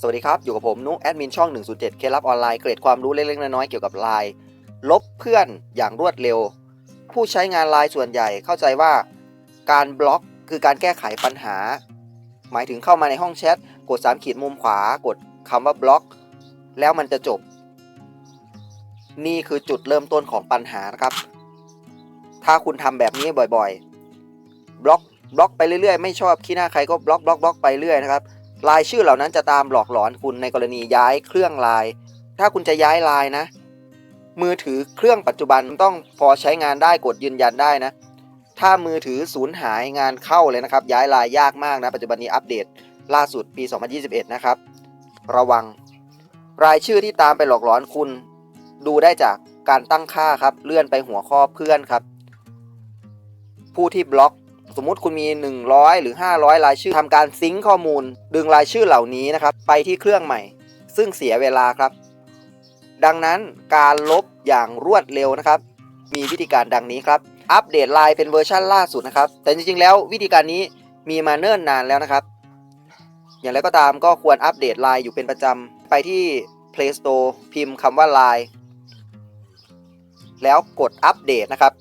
สวัสดีครับ อยู่กับผมนุ๊กแอดมินช่อง 107 เคล็ดลับออนไลน์ เกร็ดความรู้เล็กๆ น้อยๆ เกี่ยวกับไลน์ลบเพื่อนอย่างรวดเร็ว ผู้ใช้งานไลน์ส่วนใหญ่เข้าใจว่า การบล็อกคือการแก้ไขปัญหา หมายถึงเข้ามาในห้องแชท กด 3 ขีดมุมขวากดคำว่าบล็อก แล้วมันจะจบ นี่คือจุดเริ่มต้นของปัญหานะครับ ถ้าคุณทำแบบนี้บ่อยๆ บล็อกบล็อกไปเรื่อยๆ ไม่ชอบขี้หน้าใครก็บล็อกบล็อกบล็อกไปเรื่อยนะครับ ลายชื่อเหล่านั้นจะตามหลอกหลอนคุณในกรณีย้ายเครื่องลาย ถ้าคุณจะย้ายลายนะ มือถือเครื่องปัจจุบันต้องพอใช้งานได้กดยืนยันได้นะ ถ้ามือถือสูญหายงานเข้าเลยนะครับ ย้ายลายยากมากนะ ปัจจุบันนี้อัปเดต ล่าสุดปี 2021 นะครับ ระวัง รายชื่อที่ตามไปหลอกหลอนคุณ ดูได้จากการตั้งค่าครับ เลื่อนไปหัวข้อเพื่อนครับ ผู้ที่บล็อก สมมุติคุณมี 100 หรือ 500 รายชื่อทำการซิงค์ข้อมูล ดึงรายชื่อเหล่านี้นะครับ ไปที่เครื่องใหม่ ซึ่งเสียเวลาครับ ดังนั้นการลบอย่างรวดเร็วนะครับ มีวิธีการดังนี้ครับ อัปเดตไลน์เป็นเวอร์ชันล่าสุดนะครับ แต่จริงๆ แล้ววิธีการนี้มีมาเนิ่นนานแล้วนะครับ อย่างไรก็ตามก็ควรอัปเดตไลน์อยู่เป็นประจำไปที่ Play Store พิมพ์คำว่า Line แล้วกดอัปเดตนะครับ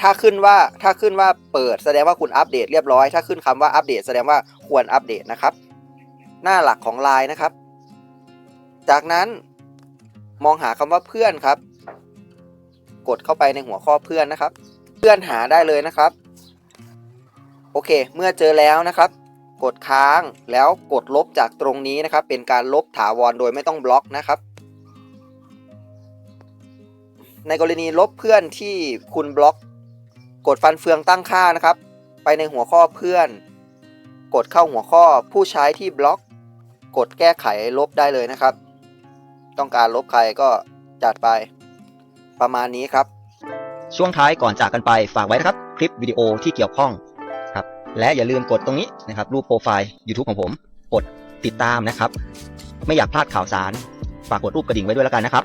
ถ้าขึ้นว่าถ้าขึ้นว่าเปิดแสดงว่าคุณอัปเดตเรียบร้อย ถ้าขึ้นคำว่าอัปเดตแสดงว่าควรอัปเดตนะครับ หน้าหลักของ Line นะครับ จากนั้นมองหาคำว่าเพื่อนครับ กดเข้าไปในหัวข้อเพื่อนนะครับ เพื่อนหาได้เลยนะครับ โอเค เมื่อเจอแล้วนะครับ กดค้างแล้วกดลบจากตรงนี้นะครับ เป็นการลบถาวรโดยไม่ต้องบล็อกนะครับในกรณีลบเพื่อนที่คุณบล็อก กดฟันเฟืองตั้งค่านะครับ ไปในหัวข้อเพื่อน กดเข้าหัวข้อผู้ใช้ที่บล็อก กดแก้ไขลบได้เลยนะครับ ต้องการลบใครก็จัดไป ประมาณนี้ครับ ช่วงท้ายก่อนจากกันไปฝากไว้นะครับ คลิปวิดีโอที่เกี่ยวข้องครับ และอย่าลืมกดตรงนี้นะครับ รูปโปรไฟล์ YouTube ของผม กดติดตามนะครับ ไม่อยากพลาดข่าวสาร ฝากกดรูปกระดิ่งไว้ด้วยแล้วกันนะครับ